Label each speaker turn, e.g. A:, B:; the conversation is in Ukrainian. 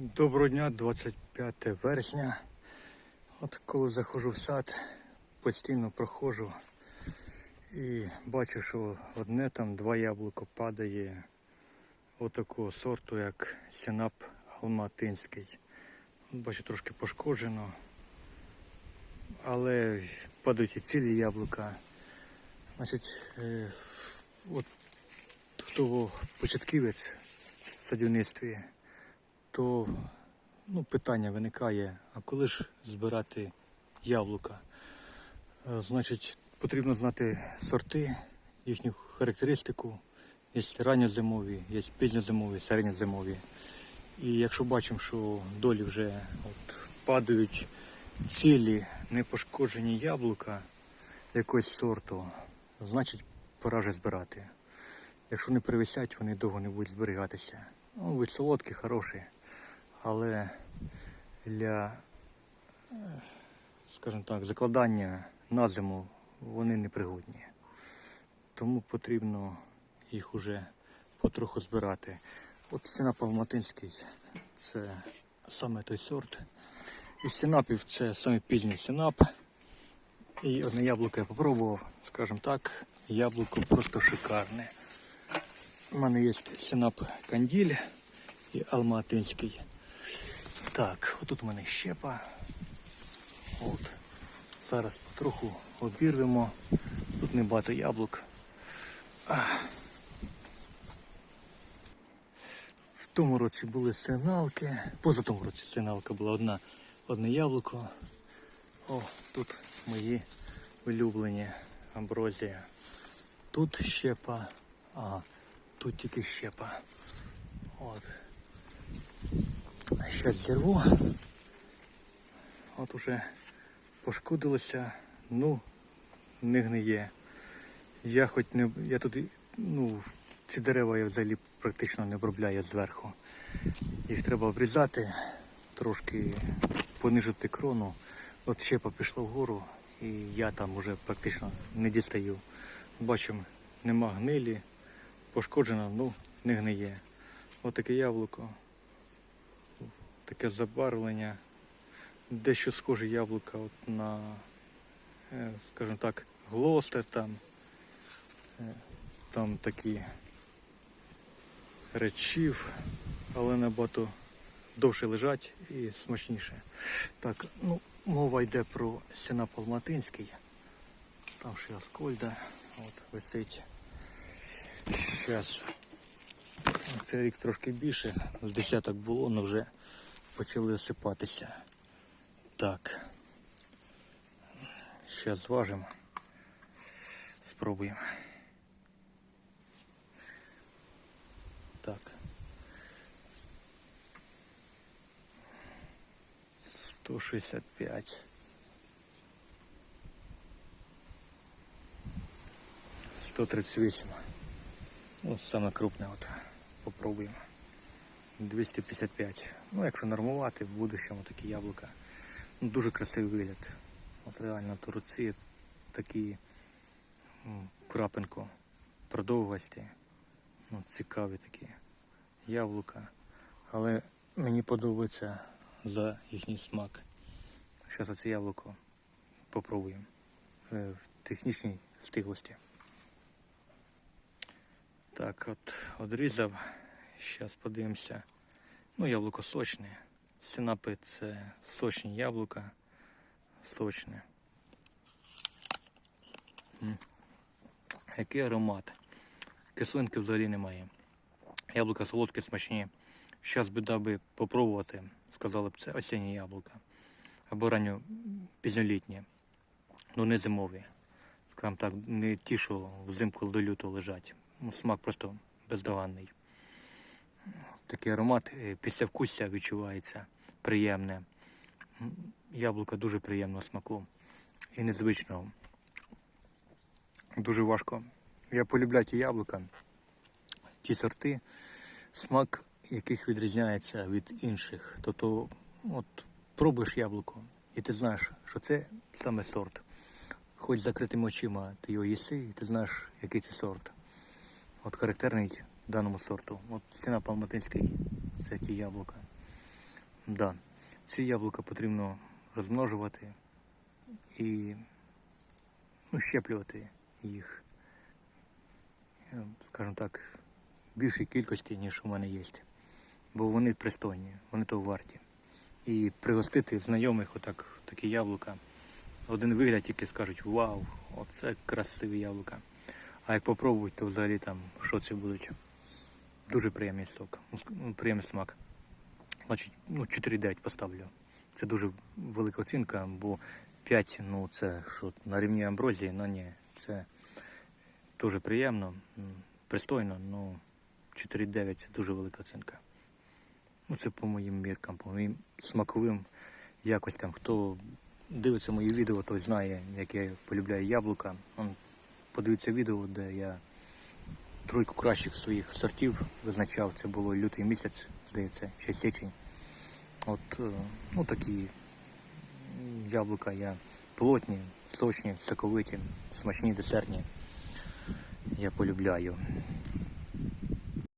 A: Доброго дня, 25 вересня. От коли заходжу в сад, постійно проходжу і бачу, що одне там два яблука падає отакого сорту, як синап алматинський. От Бачу, трошки пошкоджено, але падають і цілі яблука. Значить, е, от хто початківець в садівництві, то ну, питання виникає, а коли ж збирати яблука? Е, Значить, потрібно знати сорти, їхню характеристику. Є ранньозимові, є пізньозимові, середньозимові. І якщо бачимо, що долі вже от, падають цілі непошкоджені яблука якогось сорту, значить пора вже збирати. Якщо не привисять, вони довго не будуть зберігатися. Ну, вид солодкий, хороший, але для, е, скажімо так, закладання на зиму вони непригодні. Тому потрібно їх уже потроху збирати. От алматинський це саме той сорт. Із синапів це саме пізній синап. І одне яблуко я попробував, скажімо так, яблуко просто шикарне. У мене є синап канділь і алматинський. Так, отут у мене щепа. От. Зараз потроху обірвемо. Тут небагато яблук. В тому році були сигналки. Поза тому році сигналка була одна, одне яблуко. О, тут мої улюблені амброзія. Тут щепа, а тут тільки щепа. От. Зараз зірву. От уже пошкодилося, ну, не гниє. Я хоч не. Я тут, ну, ці дерева я взагалі практично не обробляю зверху. Їх треба обрізати, трошки понижити крону. От щепа пішла вгору і я там уже практично не дістаю. Бачимо, нема гнилі, пошкоджено, ну не гниє. Ось таке яблуко, таке забарвлення. Дещо схоже яблука от на, е, скажімо так, глостер там. Е, Там такі речів, але набагато довше лежать і смачніше. Так, ну, мова йде про синап алматинський. Там ще Аскольда от, висить. Зараз. Цей рік трошки більше, з десяток було, але вже почали осипатися. Так. Зараз зважимо. Спробуємо. Так. 165. 138. Ну, саме крупне от. Попробуємо. 255. Ну, якщо нормувати, в будущому такі яблука. Ну, дуже красивий вигляд. От реально то руці такі м, крапинку продовгості. Ну, цікаві такі яблука. Але мені подобається за їхній смак. Зараз оце яблуко попробуємо е, в технічній стиглості. Так, от одрізав. Зараз подивимося. Ну, яблуко сочне. Синапи це сочні яблука. Сочне. Який аромат. Кислинки взагалі немає. Яблука солодкі, смачні. Зараз би дав би попробувати. Сказали б, це осінні яблука. Або ранньо пізньолітні. Ну не зимові. Скажімо так, не ті, що взимку до лютого лежать. Ну, смак просто бездоганний. Такий аромат, е, післявкусся відчувається приємне. Яблука дуже приємного смаку і незвичного. Дуже важко. Я полюбляю ті яблука, ті сорти, смак яких відрізняється від інших. Тобто, от пробуєш яблуко, і ти знаєш, що це саме сорт. Хоч закритими очима ти його їси, і ти знаєш, який це сорт. От характерний даному сорту. От ціна Палматинський це ті яблука. Да. Ці яблука потрібно розмножувати і ну, щеплювати їх, скажімо так, більшій кількості, ніж у мене є. Бо вони пристойні, вони того варті. І пригостити знайомих отак такі яблука. Один вигляд тільки скажуть, вау, оце красиві яблука. А як попробують, то взагалі там що це будуть. Дуже приємний сок, приємний смак. Значить, ну, 4,9 поставлю. Це дуже велика оцінка, бо 5, ну це що, на рівні амброзії, ну ні, це дуже приємно, пристойно, ну 4,9 це дуже велика оцінка. Ну це по моїм міркам, по моїм смаковим якостям. Хто дивиться мої відео, той знає, як я полюбляю яблука. Подивіться відео, де я тройку кращих своїх сортів визначав. Це було лютий місяць, здається, ще січень. От е, ну такі яблука я плотні, сочні, соковиті, смачні, десертні. Я полюбляю.